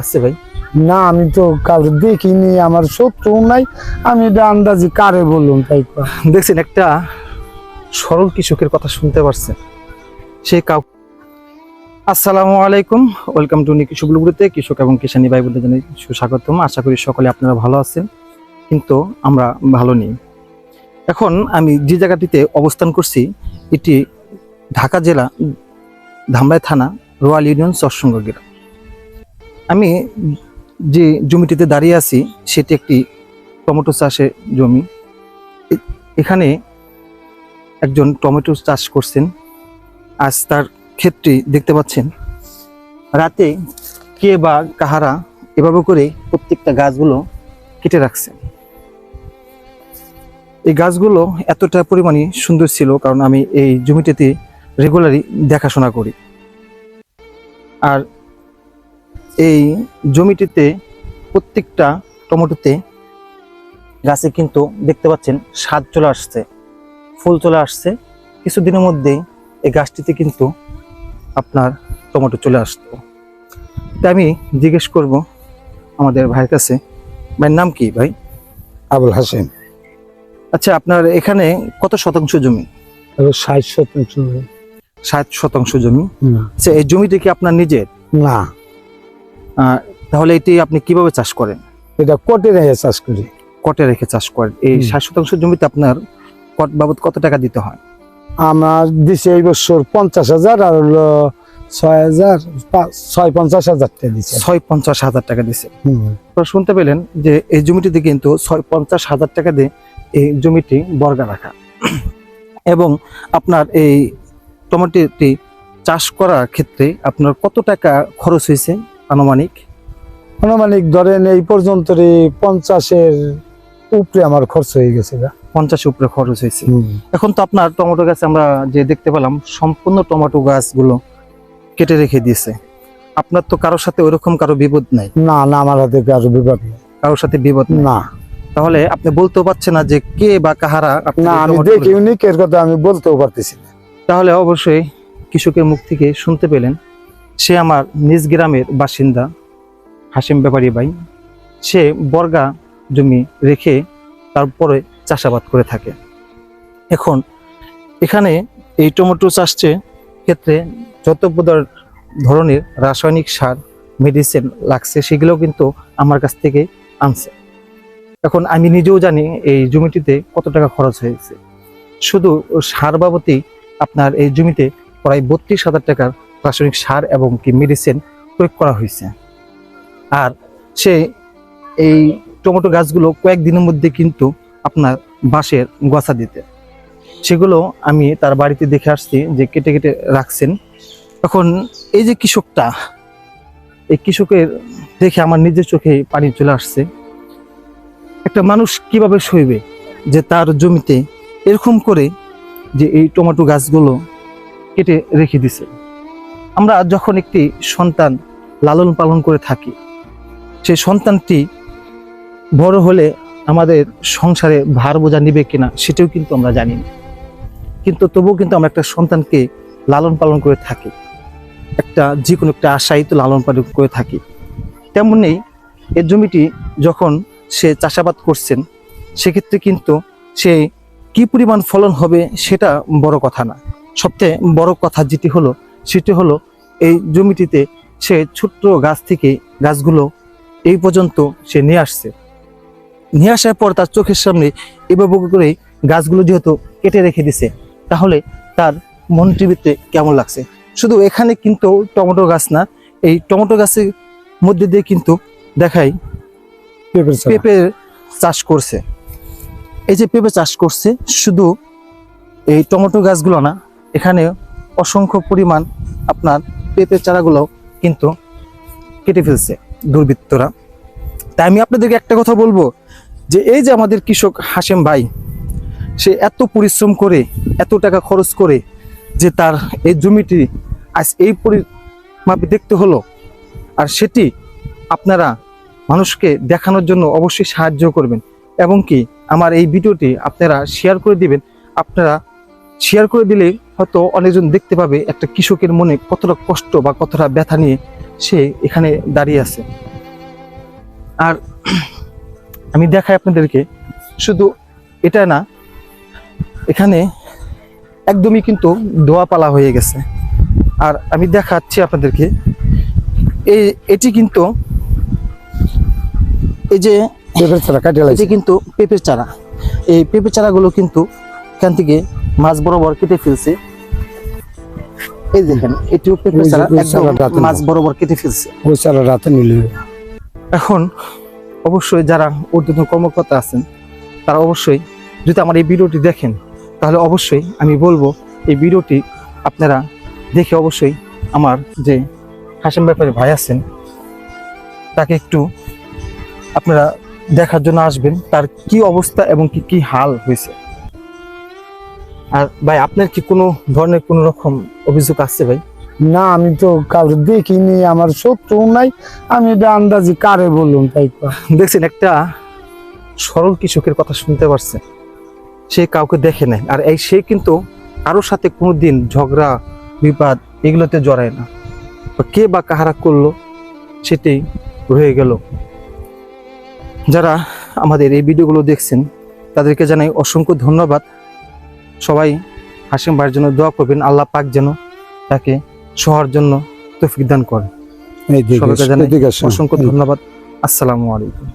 লাগছে ভাই? না, আমি তো কাউকে দেখিনি, আমার শত্রু নাই, আমি এটা আন্দাজি কারে বললাম তাই দেখছেন, একটা সরল কৃষকের কথা শুনতে পারছেন। সে কাউ আসসালামু আলাইকুম, ওয়েলকাম টু কৃষক গুলোতে কৃষক এবং কিষানি ভাই বলতে জানাই সুস্বাগতম। আশা করি সকলে আপনারা ভালো আছেন, কিন্তু আমরা ভালো নেই। এখন আমি যে জায়গাটিতে অবস্থান করছি, এটি ঢাকা জেলা ধামরাই থানা, রোয়াল ইউনিয়ন চরসঙ্গ গ্রাম। আমি যে জমিটিতে দাঁড়িয়ে আছি, সেটি একটি টমেটো চাষের জমি। এখানে একজন টমেটো চাষ করছেন। আজ তার ক্ষেত্রে দেখতে পাচ্ছেন। রাতে কে বা কাহারা এভাবে করে প্রত্যেকটা গাছগুলো কেটে রাখছে এই গাছগুলো এতটা পরিমাণে সুন্দর ছিল, কারণ আমি এই জমিটিতে রেগুলারই দেখাশোনা করি। আর এই জমিটিতে প্রত্যেকটা টমেটোতে গাছে কিন্তু দেখতে পাচ্ছেন স্বাদ চলে আসছে ফুল চলে আসছে। কিছুদিনের মধ্যেই এই গাছটিতে কিন্তু আপনার টমেটো চলে আসতো। তাই আমি জিজ্ঞেস করব আমাদের ভাইয়ের কাছে। ভাইয়ের নাম কি ভাই? আবুল হাসেম। আচ্ছা আপনার এখানে কত শতাংশ জমি? ষাট শতাংশ ষাট শতাংশ জমি। আচ্ছা এই জমিটা কি আপনার নিজের? না। তাহলে এটি আপনি কীভাবে চাষ করেন? এটা কটে রেখে চাষ করি। কটে রেখে চাষ করেন। এই ষাট শতাংশ জমিতে আপনার কট বাবদ কত টাকা দিতে হয়? আমার দিছে এই বছর পঞ্চাশ হাজার আর হলো ছয় হাজার ছয় পঞ্চাশ হাজার টাকা ছয় পঞ্চাশ হাজার টাকা। আপনারা শুনতে পেলেন যে এই জমিটিতে কিন্তু ছয় পঞ্চাশ হাজার টাকা দিয়ে এই জমিটি বর্গা রাখা। এবং আপনার এই টমেটোটি চাষ করার ক্ষেত্রে আপনার কত টাকা খরচ হয়েছে? আনুমানিক? আনুমানিক ধরেন এই পর্যন্ত পঞ্চাশের উপরে আমার খরচ হয়ে গেছে গা। পঞ্চাশের উপরে খরচ হয়েছে। এখন তো আপনার টমেটো গাছ আমরা যে দেখতে পেলাম সম্পূর্ণ টমেটো গাছগুলো কেটে রেখে দিয়েছে। আপনার তো কারোর সাথে ওইরকম কারও বিপদ নাই? না না আমার হাতে কারও বিপদ নেই। কারোর সাথে বিপদ না। তাহলে আপনি বলতেও পারছেন না যে কে বা কাহারা না আমি দেখি কথা আমি বলতেও পারতেছি না। তাহলে অবশ্যই কৃষকের মুখ থেকে শুনতে পেলেন। সে আমার নিজ গ্রামের বাসিন্দা হাসিম ব্যাপারী ভাই। সে বর্গা জমি রেখে তারপরে চাষাবাদ করে থাকে। এখন এখানে এই টমেটো চাষের ক্ষেত্রে যত প্রকার ধরনের রাসায়নিক সার মেডিসিন লাগছে, সেগুলো কিন্তু আমার কাছ থেকে আনছে। এখন আমি নিজেও জানি এই জমিটিতে কত টাকা খরচ হয়েছে। শুধু সার বাবতেই আপনার এই জমিতে প্রায় বত্রিশ হাজার টাকার রাসায়নিক সার এবং কি মেডিসিন প্রয়োগ করা হয়েছে। আর সে এই টমেটো গাছগুলো কয়েকদিনের মধ্যে কিন্তু আপনার বাঁশের গছা দিতে। সেগুলো আমি তার বাড়িতে দেখে আসছি যে কেটে কেটে রাখছেন। এখন এই যে কৃষকটা, এই কৃষকের দেখে আমার নিজের চোখে পানি চলে আসছে। একটা মানুষ কীভাবে সইবে যে তার জমিতে এরকম করে যে এই টমেটো গাছগুলো কেটে রেখে দিছে? আমরা যখন একটি সন্তান লালন পালন করে থাকি, সেই সন্তানটি বড় হলে আমাদের সংসারে ভার বোঝা নিবে কিনা সেটাও কিন্তু আমরা জানি না। কিন্তু তবুও কিন্তু আমরা একটা সন্তানকে লালন পালন করে থাকি। একটা যে কোনো একটা আশাই তো লালন পালন করে থাকি। তেমনি এই জমিটি যখন সে চাষাবাদ করছেন, সেক্ষেত্রে কিন্তু সে কি পরিমাণ ফলন হবে সেটা বড় কথা না। সবচেয়ে বড় কথা যেটি হলো, সেটি হলো এই জমিটিতে সে ছোট্ট গাছ থেকে গাছগুলো এই পর্যন্ত সে নিয়ে আসছে। নিয়ে আসার পর তার চোখের সামনে এভাবে করে গাছগুলো যেহেতু কেটে রেখে দিছে তাহলে তার মনটিভিতে কেমন লাগছে? শুধু এখানে কিন্তু টমেটো গাছ না এই টমেটো গাছের মধ্যে দিয়ে কিন্তু দেখাই পেঁপের পেঁপে চাষ করছে। এই যে পেঁপে চাষ করছে শুধু এই টমেটো গাছগুলো না এখানে অসংখ্য পরিমাণ আপনার পেঁপে চারাগুলো কিন্তু কেটে ফেলছে দুর্বৃত্তরা। তাই আমি আপনাদেরকে একটা কথা বলব যে এই যে আমাদের কৃষক হাসেম ভাই, সে এত পরিশ্রম করে, এত টাকা খরচ করে যে তার এই জমিটি আজ এই পরিমাপে দেখতে হলো আর সেটি আপনারা মানুষকে দেখানোর জন্য অবশ্যই সাহায্য করবেন এবং কি আমার এই ভিডিওটি আপনারা শেয়ার করে দিবেন। আপনারা শেয়ার করে দিলে হয়তো অনেকজন দেখতে পাবে একটা কৃষকের মনে কতটা কষ্ট বা কতটা ব্যথা নিয়ে সে এখানে দাঁড়িয়ে আছে। আর আমি দেখাই আপনাদেরকে শুধু এটা না এখানে একদমই কিন্তু দোয়াপালা হয়ে গেছে। আর আমি দেখাচ্ছি আপনাদেরকে এই এটি কিন্তু এই যে পেঁপের চারা কাটিয়ে কিন্তু পেঁপের চারা। এই পেঁপের চারাগুলো কিন্তু এখান থেকে মাছ বরাবর কেটে ফেলছে। এই দেখেন এটিও ওই চারা একদম মাছ বরাবর কেটে ফেলছে। ওই চারা রাতে নিলে। এখন অবশ্যই যারা ঊর্ধ্বতন কর্মকর্তা আছেন তারা অবশ্যই যদি আমার এই ভিডিওটি দেখেন তাহলে অবশ্যই আমি বলব এই ভিডিওটি আপনারা দেখে অবশ্যই আমার যে হাসিম ব্যাপারে ভাই আছেন তাকে একটু আপনারা দেখার জন্য আসবেন তার কি অবস্থা এবং কি কি হাল হয়েছে। আর ভাই আপনার কি কোনো ধরনের কোনো রকম অভিযোগ আছে ভাই? না আমি তো কাউকে দেখিনি আমার শত্রু নাই। আমি এটা আন্দাজি কারে বললাম তাই দেখছেন একটা সরল কৃষকের কথা শুনতে পারছে। সে কাউকে দেখে নেয় আর এই সে কিন্তু কারোর সাথে কোনো দিন ঝগড়া বিবাদ এগুলোতে জড়ায় না। কে বা কাহারা করল সেটাই রয়ে গেল। যারা আমাদের এই ভিডিওগুলো দেখছেন তাদেরকে জানাই অসংখ্য ধন্যবাদ। সবাই হাসিম ভাইয়ের জন্য দোয়া করবেন আল্লাহ পাক যেন তাকে সহার জন্য তৌফিক দান করে। এই দিকে সবাইকে জানাই এদিকে আসো। অসংখ্য ধন্যবাদ। আসসালামু আলাইকুম।